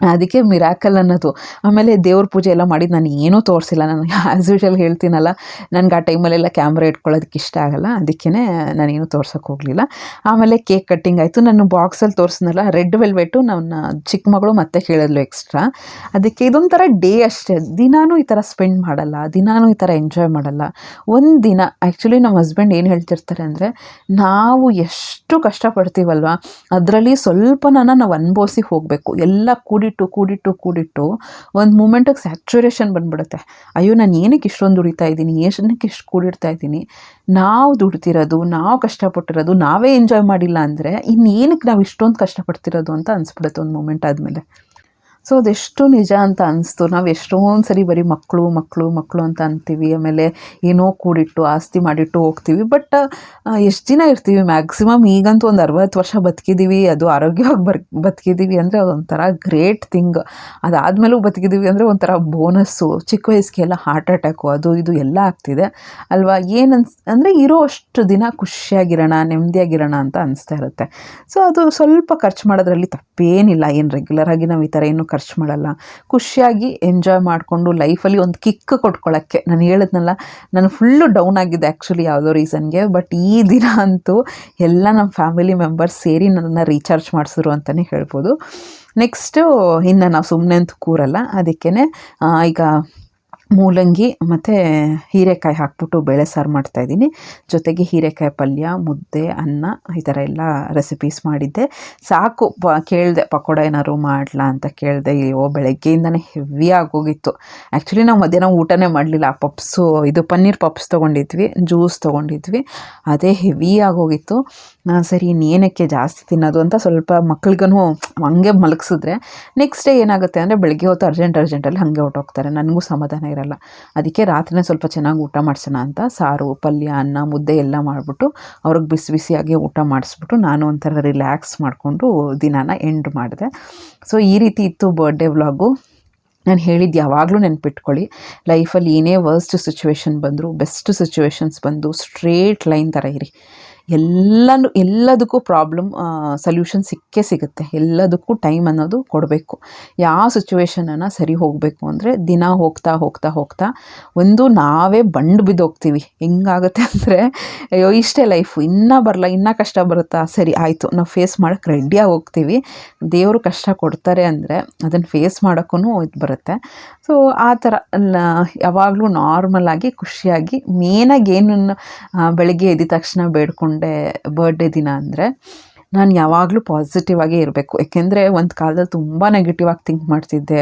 ಅದಕ್ಕೆ ಮಿರಾಕಲ್ ಅನ್ನೋದು. ಆಮೇಲೆ ದೇವ್ರ ಪೂಜೆ ಎಲ್ಲ ಮಾಡಿದ್ದು ನಾನು ಏನೂ ತೋರಿಸಿಲ್ಲ. ನಾನು ಆ್ಯಸ್ ಯೂಶಲ್ ಹೇಳ್ತೀನಲ್ಲ, ನನಗೆ ಆ ಟೈಮಲ್ಲೆಲ್ಲ ಕ್ಯಾಮ್ರಾ ಇಟ್ಕೊಳ್ಳೋದಕ್ಕೆ ಇಷ್ಟ ಆಗಲ್ಲ. ಅದಕ್ಕೇ ನಾನೇನು ತೋರ್ಸೋಕೆ ಹೋಗಲಿಲ್ಲ. ಆಮೇಲೆ ಕೇಕ್ ಕಟ್ಟಿಂಗ್ ಆಯಿತು. ನಾನು ಬಾಕ್ಸಲ್ಲಿ ತೋರಿಸಿದ್ನಲ್ಲ ರೆಡ್ ವೆಲ್ವೆಟು ನನ್ನ ಚಿಕ್ಕ ಮಗಳು ಮತ್ತೆ ಕೇಳಿದ್ಲು ಎಕ್ಸ್ಟ್ರಾ ಅದಕ್ಕೆ ಇದೊಂಥರ ಡೇ ಅಷ್ಟೇ. ದಿನಾನೂ ಈ ಥರ ಸ್ಪೆಂಡ್ ಮಾಡಲ್ಲ. ದಿನಾನೂ ಈ ಥರ ಎಂಜಾಯ್ ಮಾಡಲ್ಲ. ಒಂದು ದಿನ ಆ್ಯಕ್ಚುಲಿ ನಮ್ಮ ಹಸ್ಬೆಂಡ್ ಏನು ಹೇಳ್ತಿರ್ತಾರೆ ಅಂದರೆ, ನಾವು ಎಷ್ಟು ಕಷ್ಟಪಡ್ತೀವಲ್ವ, ಅದರಲ್ಲಿ ಸ್ವಲ್ಪನ ನಾವು ಅನುಭವಿಸಿ ಹೋಗಬೇಕು. ಎಲ್ಲ ಕೂಡಿಟ್ಟು ಕೂಡಿಟ್ಟು ಕೂಡಿಟ್ಟು ಒಂದು ಮೂಮೆಂಟಿಗೆ ಸ್ಯಾಚುರೇಷನ್ ಬಂದ್ಬಿಡುತ್ತೆ. ಅಯ್ಯೋ, ನಾನು ಏನಕ್ಕೆ ಇಷ್ಟೊಂದು ದುಡಿತಾ ಇದ್ದೀನಿ? ಏನಕ್ಕೆ ಇಷ್ಟು ಕೂಡಿಡ್ತಾ ಇದ್ದೀನಿ? ನಾವು ದುಡ್ತಿರೋದು, ನಾವು ಕಷ್ಟಪಟ್ಟಿರೋದು, ನಾವೇ ಎಂಜಾಯ್ ಮಾಡಿಲ್ಲ ಅಂದರೆ ಇನ್ನೇನಕ್ಕೆ ನಾವು ಇಷ್ಟೊಂದು ಕಷ್ಟಪಡ್ತಿರೋದು ಅಂತ ಅನಿಸ್ಬಿಡುತ್ತೆ ಒಂದು ಮೂಮೆಂಟ್ ಆದಮೇಲೆ. ಸೊ ಅದೆಷ್ಟು ನಿಜ ಅಂತ ಅನಿಸ್ತು. ನಾವು ಎಷ್ಟೊಂದು ಸರಿ ಬರೀ ಮಕ್ಕಳು ಮಕ್ಕಳು ಮಕ್ಕಳು ಅಂತ ಅಂತೀವಿ. ಆಮೇಲೆ ಏನೋ ಕೂಡಿಟ್ಟು, ಆಸ್ತಿ ಮಾಡಿಟ್ಟು ಹೋಗ್ತೀವಿ. ಬಟ್ ಎಷ್ಟು ದಿನ ಇರ್ತೀವಿ? ಮ್ಯಾಕ್ಸಿಮಮ್ ಈಗಂತೂ ಒಂದು ಅರವತ್ತು ವರ್ಷ ಬದುಕಿದ್ದೀವಿ ಅದು ಆರೋಗ್ಯವಾಗಿ ಬರ್ ಬದುಕಿದ್ದೀವಿ ಅಂದರೆ ಅದೊಂಥರ ಗ್ರೇಟ್ ಥಿಂಗ್ ಅದಾದಮೇಲೂ ಬದುಕಿದ್ದೀವಿ ಅಂದರೆ ಒಂಥರ ಬೋನಸ್ಸು ಚಿಕ್ಕ ವಯಸ್ಸಿಗೆಲ್ಲ ಹಾರ್ಟ್ ಅಟ್ಯಾಕು ಅದು ಇದು ಎಲ್ಲ ಆಗ್ತಿದೆ. ಅಲ್ವಾ? ಏನನ್ಸ್ ಅಂದರೆ ಇರೋ ಅಷ್ಟು ದಿನ ಖುಷಿಯಾಗಿರೋಣ, ನೆಮ್ಮದಿಯಾಗಿರೋಣ ಅಂತ ಅನಿಸ್ತಾ ಇರುತ್ತೆ. ಸೊ ಅದು ಸ್ವಲ್ಪ ಖರ್ಚು ಮಾಡೋದ್ರಲ್ಲಿ ತಪ್ಪೇನಿಲ್ಲ. ಏನು ರೆಗ್ಯುಲರ್ ಆಗಿ ನಾವು ಈ ಥರ ಏನು ಖರ್ಚು ಮಾಡಲ್ಲ. ಖುಷಿಯಾಗಿ ಎಂಜಾಯ್ ಮಾಡಿಕೊಂಡು ಲೈಫಲ್ಲಿ ಒಂದು ಕಿಕ್ ಕೊಟ್ಕೊಳ್ಳೋಕ್ಕೆ ನಾನು ಹೇಳಿದ್ನಲ್ಲ, ನಾನು ಫುಲ್ಲು ಡೌನ್ ಆಗಿದೆ ಆ್ಯಕ್ಚುಲಿ ಯಾವುದೋ ರೀಸನ್ಗೆ ಬಟ್ ಈ ದಿನ ಅಂತೂ ಎಲ್ಲ ನಮ್ಮ ಫ್ಯಾಮಿಲಿ ಮೆಂಬರ್ಸ್ ಸೇರಿ ನನ್ನನ್ನು ರೀಚಾರ್ಜ್ ಮಾಡಿಸಿದ್ರು ಅಂತಲೇ ಹೇಳ್ಬೋದು. ನೆಕ್ಸ್ಟು ಇನ್ನು ನಾವು ಸುಮ್ಮನೆ ಅಂತೂ ಕೂರಲ್ಲ. ಅದಕ್ಕೇ ಈಗ ಮೂಲಂಗಿ ಮತ್ತು ಹೀರೆಕಾಯಿ ಹಾಕ್ಬಿಟ್ಟು ಬೇಳೆ ಸಾರು ಮಾಡ್ತಾಯಿದ್ದೀನಿ ಜೊತೆಗೆ ಹೀರೆಕಾಯಿ ಪಲ್ಯ, ಮುದ್ದೆ, ಅನ್ನ ಈ ಥರ ಎಲ್ಲ ರೆಸಿಪೀಸ್ ಮಾಡಿದ್ದೆ. ಸಾಕು, ಪ, ಕೇಳಿದೆ, ಪಕೋಡ ಏನಾದ್ರು ಮಾಡಲಾ ಅಂತ ಕೇಳಿದೆ ಅಯ್ಯೋ ಬೆಳಗ್ಗೆಯಿಂದನೇ ಹೆವಿ ಆಗೋಗಿತ್ತು. ಆ್ಯಕ್ಚುಲಿ ನಾವು ಮಧ್ಯಾಹ್ನ ಊಟನೇ ಮಾಡಲಿಲ್ಲ. ಪಪ್ಸು, ಇದು ಪನ್ನೀರ್ ಪಪ್ಸ್ ತೊಗೊಂಡಿದ್ವಿ ಜ್ಯೂಸ್ ತೊಗೊಂಡಿದ್ವಿ. ಅದೇ ಹೆವಿ ಆಗೋಗಿತ್ತು. ಸರಿ ಇನ್ನೇನಕ್ಕೆ ಜಾಸ್ತಿ ತಿನ್ನೋದು ಅಂತ ಸ್ವಲ್ಪ ಮಕ್ಳಿಗೂ ಹಂಗೆ ಮಲಗಿಸಿದ್ರೆ ನೆಕ್ಸ್ಟ್ ಡೇ ಏನಾಗುತ್ತೆ ಅಂದರೆ ಬೆಳಗ್ಗೆ ಹೊತ್ತು ಅರ್ಜೆಂಟ್ ಅರ್ಜೆಂಟಲ್ಲಿ ಹಾಗೆ ಹೊರಟೋಗ್ತಾರೆ. ನನಗೂ ಸಮಾಧಾನ ಇರಲ್ಲ. ಅದಕ್ಕೆ ರಾತ್ರಿನೇ ಸ್ವಲ್ಪ ಚೆನ್ನಾಗಿ ಊಟ ಮಾಡಿಸೋಣ ಅಂತ ಸಾರು, ಪಲ್ಯ, ಅನ್ನ, ಮುದ್ದೆ ಎಲ್ಲ ಮಾಡಿಬಿಟ್ಟು ಅವ್ರಿಗೆ ಬಿಸಿ ಬಿಸಿಯಾಗಿ ಊಟ ಮಾಡಿಸ್ಬಿಟ್ಟು ನಾನು ಒಂಥರ ರಿಲ್ಯಾಕ್ಸ್ ಮಾಡಿಕೊಂಡು ದಿನಾನ ಎಂಡ್ ಮಾಡಿದೆ. ಸೊ ಈ ರೀತಿ ಇತ್ತು ಬರ್ಡೇ ವ್ಲಾಗು ನಾನು ಹೇಳಿದ್ದು ಯಾವಾಗಲೂ ನೆನ್ಪಿಟ್ಕೊಳ್ಳಿ. ಲೈಫಲ್ಲಿ ಏನೇ ವರ್ಸ್ಟ್ ಸಿಚುವೇಶನ್ ಬಂದರೂ ಬೆಸ್ಟ್ ಸಿಚುವೇಶನ್ಸ್ ಬಂದು ಸ್ಟ್ರೇಟ್ ಲೈನ್ ಥರ ಇರಿ. ಎಲ್ಲನೂ, ಎಲ್ಲದಕ್ಕೂ ಪ್ರಾಬ್ಲಮ್ ಸಲ್ಯೂಷನ್ ಸಿಕ್ಕೇ ಸಿಗುತ್ತೆ. ಎಲ್ಲದಕ್ಕೂ ಟೈಮ್ ಅನ್ನೋದು ಕೊಡಬೇಕು. ಯಾವ ಸಿಚುವೇಶನನ್ನು ಸರಿ ಹೋಗಬೇಕು ಅಂದರೆ ದಿನ ಹೋಗ್ತಾ ಹೋಗ್ತಾ ಹೋಗ್ತಾ ಒಂದು ನಾವೇ ಬಂಡು ಬಿದ್ದೋಗ್ತೀವಿ ಹೆಂಗಾಗುತ್ತೆ ಅಂದರೆ, ಅಯ್ಯೋ, ಇಷ್ಟೇ ಲೈಫು ಇನ್ನೂ ಬರಲ್ಲ ಇನ್ನೂ ಕಷ್ಟ ಬರುತ್ತಾ? ಸರಿ, ಆಯಿತು. ನಾವು ಫೇಸ್ ಮಾಡೋಕ್ಕೆ ರೆಡಿಯಾಗಿ ಹೋಗ್ತೀವಿ. ದೇವರು ಕಷ್ಟ ಕೊಡ್ತಾರೆ ಅಂದರೆ ಅದನ್ನು ಫೇಸ್ ಮಾಡೋಕ್ಕೂ ಇದು ಬರುತ್ತೆ. ಸೊ ಆ ಥರ ಯಾವಾಗಲೂ ನಾರ್ಮಲಾಗಿ ಖುಷಿಯಾಗಿ ಮೇನಾಗಿ ಏನನ್ನು ಬೆಳಗ್ಗೆ ಎದ್ದ ತಕ್ಷಣ ಬೇಡ್ಕೊಂಡು ಬರ್ಡೇ ದಿನ ಅಂದರೆ ನಾನು ಯಾವಾಗಲೂ ಪಾಸಿಟಿವ್ ಆಗೇ ಇರಬೇಕು. ಏಕೆಂದರೆ ಒಂದು ಕಾಲದಲ್ಲಿ ತುಂಬ ನೆಗೆಟಿವ್ ಆಗಿ ಥಿಂಕ್ ಮಾಡ್ತಿದ್ದೆ.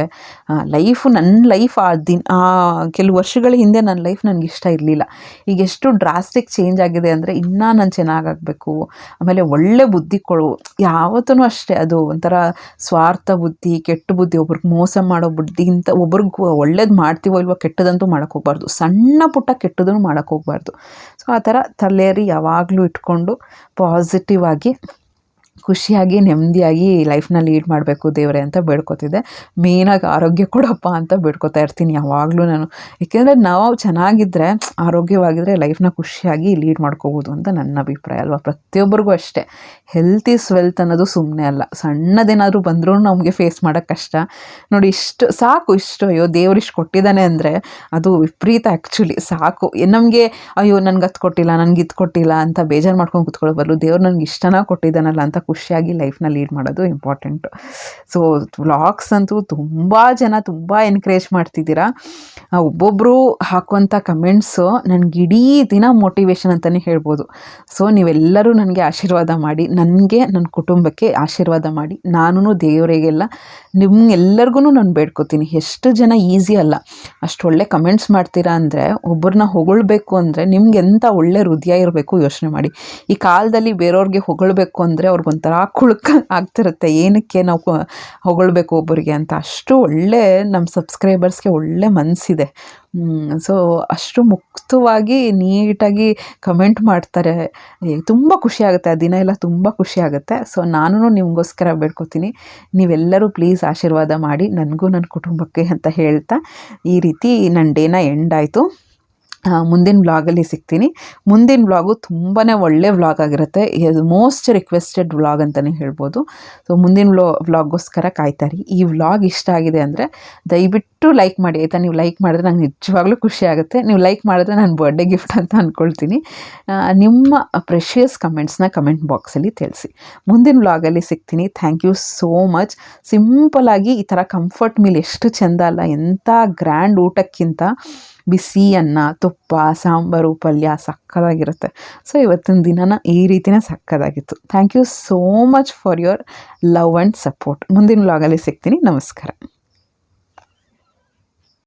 ಲೈಫು ನನ್ನ ಲೈಫ್ ಆ ದಿನ ಕೆಲವು ವರ್ಷಗಳ ಹಿಂದೆ ನನ್ನ ಲೈಫ್ ನನಗೆ ಇಷ್ಟ ಇರಲಿಲ್ಲ. ಈಗ ಎಷ್ಟು ಡ್ರಾಸ್ಟಿಕ್ ಚೇಂಜ್ ಆಗಿದೆ ಅಂದರೆ ಇನ್ನೂ ನಾನು ಚೆನ್ನಾಗಾಗಬೇಕು. ಆಮೇಲೆ ಒಳ್ಳೆ ಬುದ್ಧಿ ಕೊಡು. ಯಾವತ್ತೂ ಅಷ್ಟೇ, ಅದು ಒಂಥರ ಸ್ವಾರ್ಥ ಬುದ್ಧಿ, ಕೆಟ್ಟ ಬುದ್ಧಿ, ಒಬ್ರಿಗೆ ಮೋಸ ಮಾಡೋ ಬುದ್ಧಿ ಇಂಥ ಒಬ್ರಿಗೆ ಒಳ್ಳೇದು ಮಾಡ್ತೀವೋ ಇಲ್ವೋ ಕೆಟ್ಟದಂತೂ ಮಾಡೋಕ್ಕೆ ಹೋಗ್ಬಾರ್ದು. ಸಣ್ಣ ಪುಟ್ಟ ಕೆಟ್ಟದನ್ನು ಮಾಡೋಕ್ಕೆ ಹೋಗ್ಬಾರ್ದು. ಸೊ ಆ ಥರ ತಲೆಯರಿ ಯಾವಾಗಲೂ ಇಟ್ಕೊಂಡು ಪಾಸಿಟಿವ್ ಆಗಿ ಖುಷಿಯಾಗಿ, ನೆಮ್ಮದಿಯಾಗಿ ಲೈಫ್ನ ಲೀಡ್ ಮಾಡಬೇಕು ದೇವರೇ ಅಂತ ಬೇಡ್ಕೊತಿದ್ದೆ. ಮೇನಾಗಿ ಆರೋಗ್ಯ ಕೊಡಪ್ಪ ಅಂತ ಬೇಡ್ಕೋತಾ ಇರ್ತೀನಿ ಯಾವಾಗಲೂ ನಾನು. ಏಕೆಂದರೆ ನಾವು ಚೆನ್ನಾಗಿದ್ದರೆ ಆರೋಗ್ಯವಾಗಿದ್ದರೆ ಲೈಫ್ನ ಖುಷಿಯಾಗಿ ಲೀಡ್ ಮಾಡ್ಕೋಬೋದು ಅಂತ ನನ್ನ ಅಭಿಪ್ರಾಯ ಅಲ್ವಾ? ಪ್ರತಿಯೊಬ್ಬರಿಗೂ ಅಷ್ಟೇ. ಹೆಲ್ತ್ ಈಸ್ ವೆಲ್ತ್ ಅನ್ನೋದು ಸುಮ್ಮನೆ ಅಲ್ಲ. ಸಣ್ಣದೇನಾದರೂ ಬಂದರೂ ನಮಗೆ ಫೇಸ್ ಮಾಡೋಕ್ಕೆ ಕಷ್ಟ. ನೋಡಿ ಇಷ್ಟು, ಸಾಕು ಇಷ್ಟು. ಅಯ್ಯೋ, ದೇವ್ರು ಇಷ್ಟು ಕೊಟ್ಟಿದ್ದಾನೆ ಅಂದರೆ ಅದು ವಿಪರೀತ ಆ್ಯಕ್ಚುಲಿ ಸಾಕು. ನಮಗೆ ಅಯ್ಯೋ, ನನಗೆ ಅದು ಕೊಟ್ಟಿಲ್ಲ, ನನಗೆ ಇದು ಕೊಟ್ಟಿಲ್ಲ ಅಂತ ಬೇಜಾರು ಮಾಡ್ಕೊಂಡು ಕೂತ್ಕೊಳ್ಳೋ ಬರಲು ದೇವ್ರು ನನಗೆ ಇಷ್ಟನ ಕೊಟ್ಟಿದ್ದಾನಲ್ಲ ಅಂತ ಖುಷಿಯಾಗಿ ಲೈಫ್ನ ಲೀಡ್ ಮಾಡೋದು ಇಂಪಾರ್ಟೆಂಟ್ ಸೊ ವ್ಲಾಗ್ಸ್ ಅಂತೂ ತುಂಬ ಜನ ತುಂಬ ಎನ್ಕರೇಜ್ ಮಾಡ್ತಿದ್ದೀರಾ. ಒಬ್ಬೊಬ್ಬರು ಹಾಕುವಂಥ ಕಮೆಂಟ್ಸು ನನಗೆ ಇಡೀ ದಿನ ಮೋಟಿವೇಶನ್ ಅಂತಲೇ ಹೇಳ್ಬೋದು. ಸೊ ನೀವೆಲ್ಲರೂ ನನಗೆ ಆಶೀರ್ವಾದ ಮಾಡಿ, ನನಗೆ ನನ್ನ ಕುಟುಂಬಕ್ಕೆ ಆಶೀರ್ವಾದ ಮಾಡಿ ನಾನು ದೇವರಿಗೆಲ್ಲ ನಿಮ್ಗೆಲ್ಲರಿಗೂ ನಾನು ಬೇಡ್ಕೋತೀನಿ. ಎಷ್ಟು ಜನ ಈಸಿ ಅಲ್ಲ. ಅಷ್ಟು ಒಳ್ಳೆ ಕಮೆಂಟ್ಸ್ ಮಾಡ್ತೀರಾ ಅಂದರೆ ಒಬ್ಬರನ್ನ ಹೊಗಳ್ಬೇಕು ಅಂದರೆ ನಿಮ್ಗೆ ಎಂಥ ಒಳ್ಳೆ ಹೃದಯ ಇರಬೇಕು ಯೋಚನೆ ಮಾಡಿ. ಈ ಕಾಲದಲ್ಲಿ ಬೇರೆಯವ್ರಿಗೆ ಹೊಗಳ್ಬೇಕು ಅಂದರೆ ಅವ್ರಿಗೊಂಥರ ಕುಳ್ಕ ಆಗ್ತಿರುತ್ತೆ. ಏನಕ್ಕೆ ನಾವು ಹೊಗಳ್ಬೇಕು ಒಬ್ಬರಿಗೆ ಅಂತ. ಅಷ್ಟು ಒಳ್ಳೆ ನಮ್ಮ ಸಬ್ಸ್ಕ್ರೈಬರ್ಸ್ಗೆ ಒಳ್ಳೆ ಮನಸ್ಸಿದೆ ಸೊ ಅಷ್ಟು ಮುಕ್ತವಾಗಿ ನೀಟಾಗಿ ಕಮೆಂಟ್ ಮಾಡ್ತಾರೆ. ತುಂಬ ಖುಷಿ ಆಗುತ್ತೆ. ಆ ದಿನ ಎಲ್ಲ ತುಂಬ ಖುಷಿ ಆಗುತ್ತೆ. ಸೊ ನಾನು ನಿಮಗೋಸ್ಕರ ಬೇಡ್ಕೊತೀನಿ. ನೀವೆಲ್ಲರೂ ಪ್ಲೀಸ್ ಆಶೀರ್ವಾದ ಮಾಡಿ. ನನಗೂ ನನ್ನ ಕುಟುಂಬಕ್ಕೆ ಅಂತ ಹೇಳ್ತಾ ಈ ರೀತಿ ನನ್ನ ಡೇನ ಎಂಡ್ ಆಯಿತು. ಮುಂದಿನ ವ್ಲಾಗಲ್ಲಿ ಸಿಗ್ತೀನಿ. ಮುಂದಿನ ವ್ಲಾಗು ತುಂಬಾ ಒಳ್ಳೆ ವ್ಲಾಗ್ ಆಗಿರುತ್ತೆ. ಇದು ಮೋಸ್ಟ್ ರಿಕ್ವೆಸ್ಟೆಡ್ ವ್ಲಾಗ್ ಅಂತಲೇ ಹೇಳ್ಬೋದು. ಸೊ ಮುಂದಿನ ವ್ಲೋ ವ್ಲಾಗೋಸ್ಕರ ಕಾಯ್ತಾರಿ ಈ ವ್ಲಾಗ್ ಇಷ್ಟ ಆಗಿದೆ ಅಂದರೆ ದಯವಿಟ್ಟು ಲೈಕ್ ಮಾಡಿ. ಆಯಿತಾ? ನೀವು ಲೈಕ್ ಮಾಡಿದ್ರೆ ನಂಗೆ ನಿಜವಾಗ್ಲೂ ಖುಷಿ ಆಗುತ್ತೆ. ನೀವು ಲೈಕ್ ಮಾಡಿದ್ರೆ ನಾನು ಬರ್ಡೇ ಗಿಫ್ಟ್ ಅಂತ ಅಂದ್ಕೊಳ್ತೀನಿ ನಿಮ್ಮ ಪ್ರೆಷಿಯಸ್ ಕಮೆಂಟ್ಸ್ನ ಕಮೆಂಟ್ ಬಾಕ್ಸಲ್ಲಿ ತಿಳಿಸಿ. ಮುಂದಿನ ವ್ಲಾಗಲ್ಲಿ ಸಿಗ್ತೀನಿ. ಥ್ಯಾಂಕ್ ಯು ಸೋ ಮಚ್ ಸಿಂಪಲಾಗಿ ಈ ಥರ ಕಂಫರ್ಟ್ ಮೀಲ್ ಎಷ್ಟು ಚೆಂದ ಅಲ್ಲ. ಎಂಥ ಗ್ರ್ಯಾಂಡ್ ಊಟಕ್ಕಿಂತ ಬಿಸಿ ಅನ್ನ ತುಪ್ಪ, ಸಾಂಬಾರು, ಪಲ್ಯ ಸಕ್ಕದಾಗಿರುತ್ತೆ. ಸೊ ಇವತ್ತಿನ ದಿನನ ಈ ರೀತಿನೇ ಸಕ್ಕದಾಗಿತ್ತು. Thank you so much for your love and support ಮುಂದಿನ ಲಾಗಲ್ಲಿ ಸಿಗ್ತೀನಿ. ನಮಸ್ಕಾರ.